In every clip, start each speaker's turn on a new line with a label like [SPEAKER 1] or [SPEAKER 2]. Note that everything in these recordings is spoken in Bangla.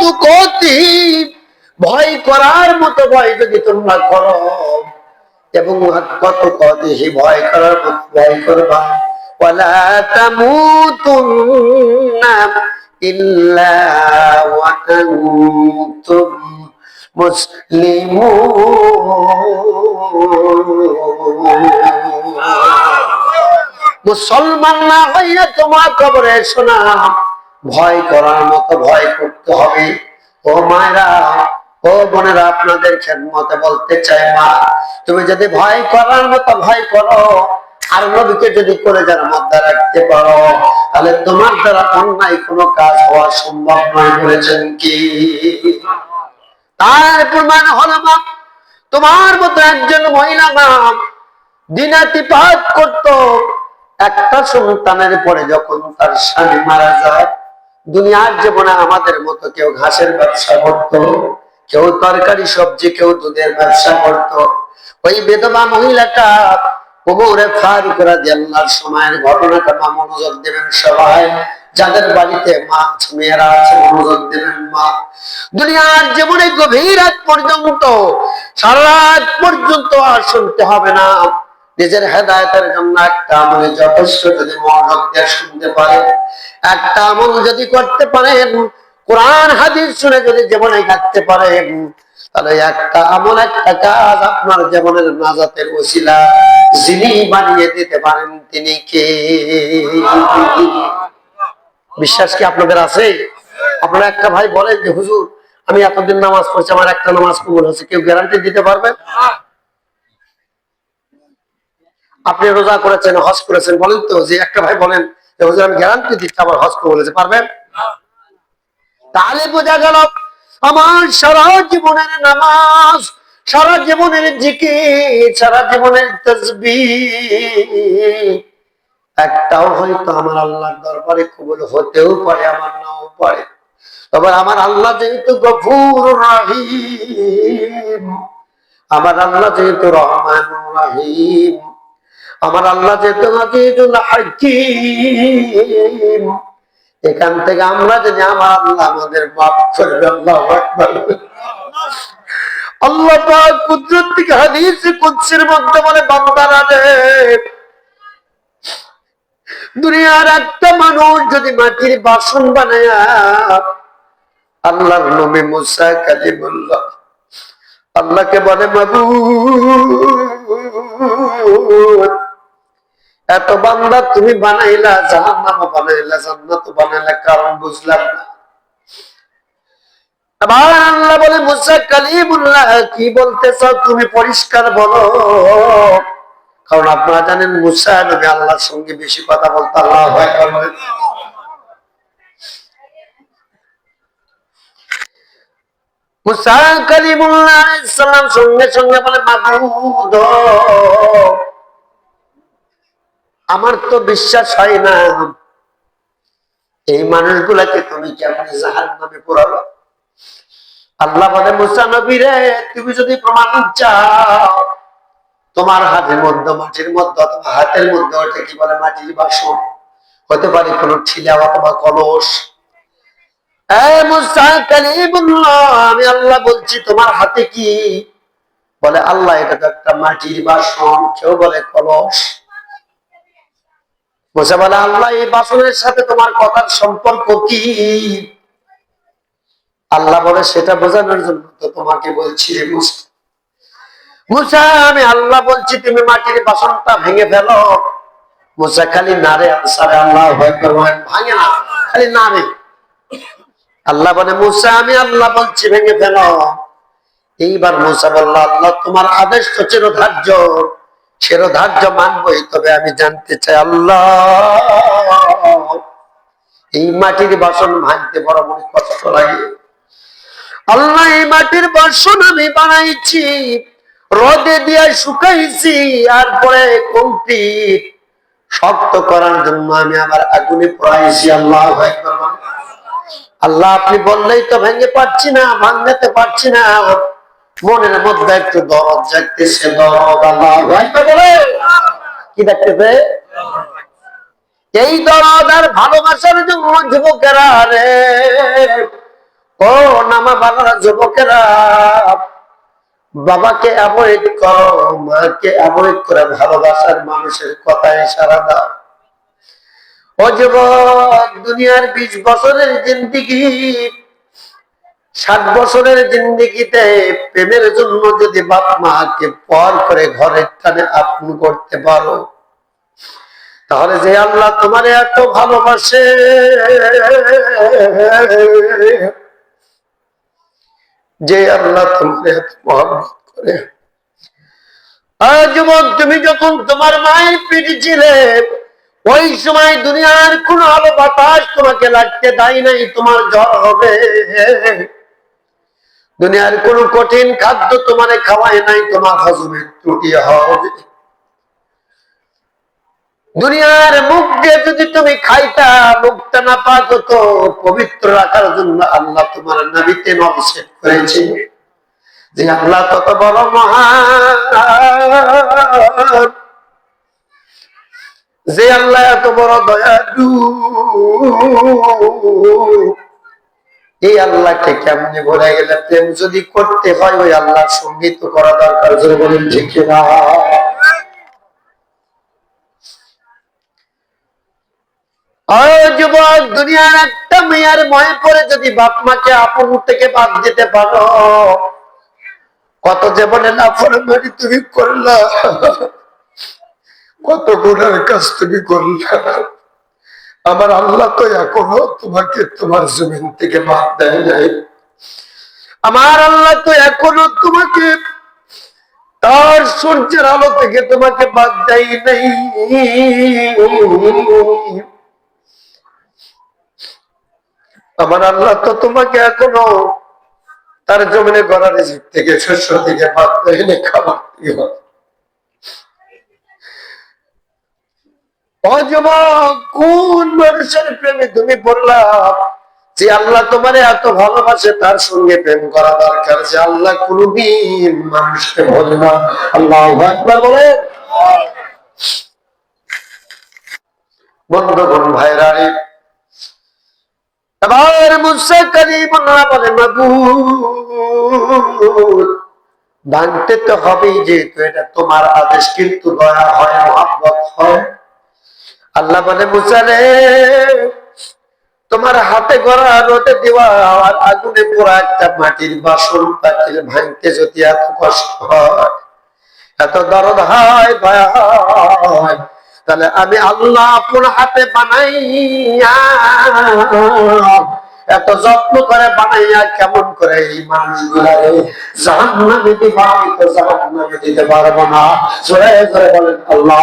[SPEAKER 1] কৌতুকতি ভয় করার মতো ভয় যদি তোমরা করো, এবং কত কত সে ভয় করার মতো ভয় করবা? ওয়ালা তামুতুন্না ইল্লা ওয়া আনতুম মুসলমান না হইয়া তোমার কবরে শোনা। ভয় করার মতো ভয় করতে হবে। ও মায়েরা, ও বোনেরা, আপনাদের খেদমতে বলতে চাই মা, তুমি যদি ভয় করার মতো ভয় করো, আর নবীকে যদি করে যার মধ্যে রাখতে পারো, তাহলে তোমার দ্বারা অন্যায় কোনো কাজ হওয়া সম্ভব নয় বলেছেন কি? তার প্রমাণ হলো মা, তোমার মতো একজন মহিলা মা দিনাতিপাত করত। একটা সন্তানের পরে যখন তার স্বামী মারা যায় দুনিয়ার জীবনে আমাদের মতো কেউ ঘাসের ব্যবসা করত, কেউ তরকারি, সবজি, কেউ দুধের ব্যবসা করত। ওই বেদবা মহিলাটা উমরে ফারুক রাদিয়াল্লাহু সময়ের ঘটনাটা মা মনোযোগ দেবেন সবাই। যাদের বাড়িতে মাছ মেয়েরা আছে, মনোযোগ দেবেন মা। দুনিয়ার জীবনে গভীর রাত পর্যন্ত, সারা রাত পর্যন্ত আর শুনতে হবে না। নিজের হেদায়তের জন্য একটা আমলে যথেষ্ট যদি মনোযোগ শুনতে পারেন একটা আমল যদি করতে পারেন কোরআন, হাদিস শুনে যদি জীবনে কাটতে পারেন তাহলে একটা আমল, একটা কাজ আপনার জীবনের নাজাতের ওসিলা যিনি বানিয়ে দিতে পারেন তিনি কে? বিশ্বাস কি আপনাদের আছে? আপনারা একটা ভাই বলেন যে, হুজুর, আমি এতদিন নামাজ পড়ছি, আমার একটা নামাজ কবুল হচ্ছে কেউ গ্যারান্টি দিতে পারবেন আপনি রোজা করেছেন, হজ করেছেন, বলেন তো যে একটা ভাই বলেন আমি গ্যারান্টি দিচ্ছি আমার হজ কবুল হয়েছে পারবেন? তাহলে বোঝা গেল, আমার সারা জীবনের নামাজ, সারা জীবনের জিকির, সারা জীবনের তসবিহ, একটাও হয়তো আমার আল্লাহর দরবারে কবুল হতেও পারে, আমার নাও পারে। তবে আমার আল্লাহ যেহেতু গফুর রাহিম, আমার আল্লাহ যেহেতু রহমান রাহিম আমার আল্লাহ যে হাকিম, এখান থেকে আমরা যদি আমার আল্লাহ আমাদের মাফ করবে আল্লাহু আল্লাহ কুদরত থেকে হাদিস কুদসির মধ্যে বলে, বান্দারা রে, দুনিয়ার একটা মানুষ যদি মাটির বাসন বানায়, আল্লাহর নবী মুসা কালিমুল্লাহ, আল্লাহকে বলে, মাবুদ এত বান্দা তুমি বানাইলা, জাহান্নামও বানাইলা জান্নাত বানাইলা, কারণ বুঝলাম না। আল্লাহ বলে, মুসা কালিমুল্লাহ, কি বলতে চাও তুমি পরিষ্কার বলো। কারণ আপনারা জানেন, মুসা নবী আল্লাহর সঙ্গে বেশি কথা বলতে আল্লাহ মুসা কালিমুল্লাহ আলাইহিস সালাম সঙ্গে সঙ্গে বলে আমার তো বিশ্বাস হয় না। এই মানুষগুলাকে তুমি কেমন জাহান নামে পড়ালো? আল্লাহ বলে, মুসা নবী রে, তুমি যদি প্রমাণ চাও, তোমার হাতের মধ্যে, মাটির মধ্যে অথবা হাতের মধ্যে ওটা কি বলে, মাটির বাসন? হতে পারে কোনো ঠিলা অথবা কলস। আমি আল্লাহ বলছি, তোমার হাতে কি? বলে, আল্লাহ, এটা তো একটা মাটির বাসন, কেউ বলে কলস। মুসা বলে আল্লাহ এই বাসনের সাথে তোমার কথার সম্পর্ক কি? আল্লাহ বলে, সেটা বোঝানোর জন্য তো তোমাকে বলছি মুসা। আমি আল্লাহ বলছি, তুমি মাটির বাসনটা ভেঙে ফেলো। মুসা খালি নারে আনসারে, আল্লাহ ভাঙে না, খালি নারে। আল্লাহ বলে, মুসা, আমি আল্লাহ বলছি, ভেঙে ফেলো। এইবার মুসা আল্লাহ, তোমার আদেশ তো চিরধার্য মানবই, তবে আমি জানতে চাই আল্লাহ, এই মাটির বাসন ভাঙতে বড় মনে কষ্ট লাগে। আল্লাহ, এই মাটির বাসন আমি বানাইছি, রোদে দিয়ে শুকাইছি, আর পরে কমপ্লিট। শক্ত করার জন্য আমি আমার আগুনে পড়াইছি, আল্লাহ বলেন। আল্লাহ, আপনি বললেই তো ভেঙে পারছি না, ভাঙতে পারছি না। মনের মধ্যে একটু দরদ জাগতেছে, দরদ আল্লাহ বলেন। কি দেখতেছে? এই দরদ আর ভালোবাসার জন্য যুবকেরা রে। ও নামা বাবারা যুবকেরা? বাবাকে অ্যাভয়েড করো, মাকে অ্যাভয়েড করে ভালোবাসার মানুষের কথায় সারা দাও। ও যুবক, দুনিয়ার বিশ বছরের জিন্দিগি ষাট বছরের জিন্দিগিতে প্রেমের জন্য যদি বাপ মাকে পর করে ঘরের টানে আপন করতে পারো, তাহলে যে আল্লাহ তোমার এত ভালোবাসে। যে আল্লাহ তোমার এত মহব্বত করে। যুবক, তুমি যখন তোমার মায়ের পিঠে ছিলে, ওই সময় দুনিয়ার কোন আলো বাতাস তোমাকে লাগতে দেয় নাই, তোমার জ্বর হবে। দুনিয়ার কোন কঠিন খাদ্য তোমার খাওয়ায় নাই, তোমার হজমের ত্রুটি হবে। দুনিয়ার মুখ দিয়ে যদি তুমি খাইতা, মুখটা না পাতো তো পবিত্র রাখার জন্য আল্লাহ তোমার নবীতে নবসেট করেছে। যে আল্লাহ তত বড় মহান। যে আল্লাহ এত বড় দয়ালু। এই আল্লাহকে কেমনে বলে গেলে প্রেম যদি করতে হয়, ওই আল্লাহর সংগীত করা দরকার যদি বলেন ঠিক না দুনিয়ার একটা মেয়ার ময়ে পড়ে যদি বাপ মাকে আপন থেকে বাদ দিতে পারো। কত জীবনে না তুমি করলা। কত গুণের কাজ তুমি করলা। আমার আল্লাহ তো এখনও তোমাকে তোমার জমিন থেকে বাদ দেয় নাই। আমার আল্লাহ তো এখনও তোমাকে তার সূর্যের আলো থেকে তোমাকে বাদ দেয় নাই। আমার আল্লাহ তো তোমাকে এখনও তার জমিনে গড়া রিজিক থেকে শস্য থেকে বাদ দেয়নি খাবার দিয়ে কোন মানুষের প্রেমে তুমি যে আল্লাহ তোমার এত ভালোবাসে, তার সঙ্গে প্রেম করা দরকার। যে আল্লাহ কোনদিন মানুষকে বলে না। আল্লাহ বলে বন্ধুগণ, ভাইরা বলে ভাঙতে তো হবেই যেহেতু এটা তোমার আদেশ, কিন্তু দয়া হয়, মহাব্বত হয়। আল্লাহ বলে মুসারে তোমার হাতে গড়া রোদে দেওয়া আর আগুনে পোড়া একটা মাটির বাসন পাখির ভাঙতে যদি এত কষ্ট হয়, এত দরদ হয় হয় তাহলে আমি আল্লাহ আপন হাতে বানাইয়া, এত যত্ন করে বানাইয়া কেমন করে এই মানুষগুলা জাহান্নামে দিবা আমি তো জাহান্নামে দিতে পারব না। জোরে জোরে বলেন, আল্লাহ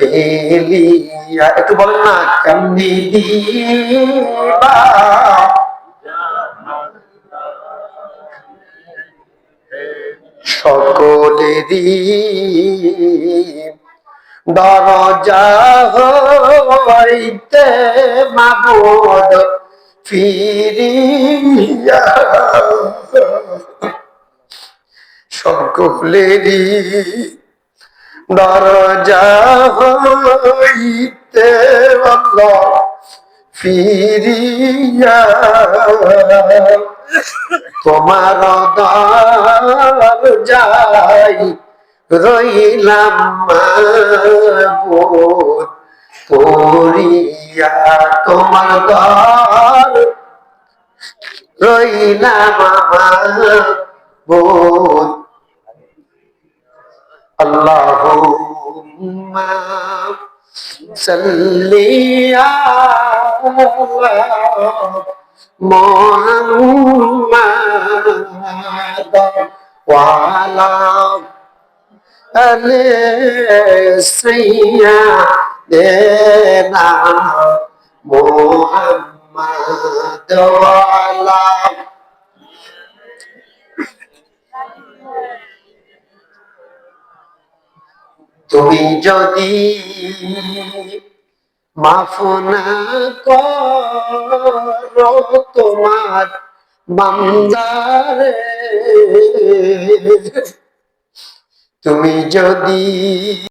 [SPEAKER 1] ফেলিয়া একটু বলেন না কেমনি দিবা? সকলেরই দরজা হইতে মাবুদ ফিরিয়া। সকলেরই দরজা হইতে ফিরিয়া। তোমার যাই রইলাম পড়িয়া। তোমার দর রইলাম বোধ আল্লাহ সাল্লিয়া মোহাম্মদ ওয়ালা আলে সাইয়্যিদানা মোহাম্মদ ওয়ালা তুমি যদি মাফ না করো তোমার বান্দারে তুমি যদি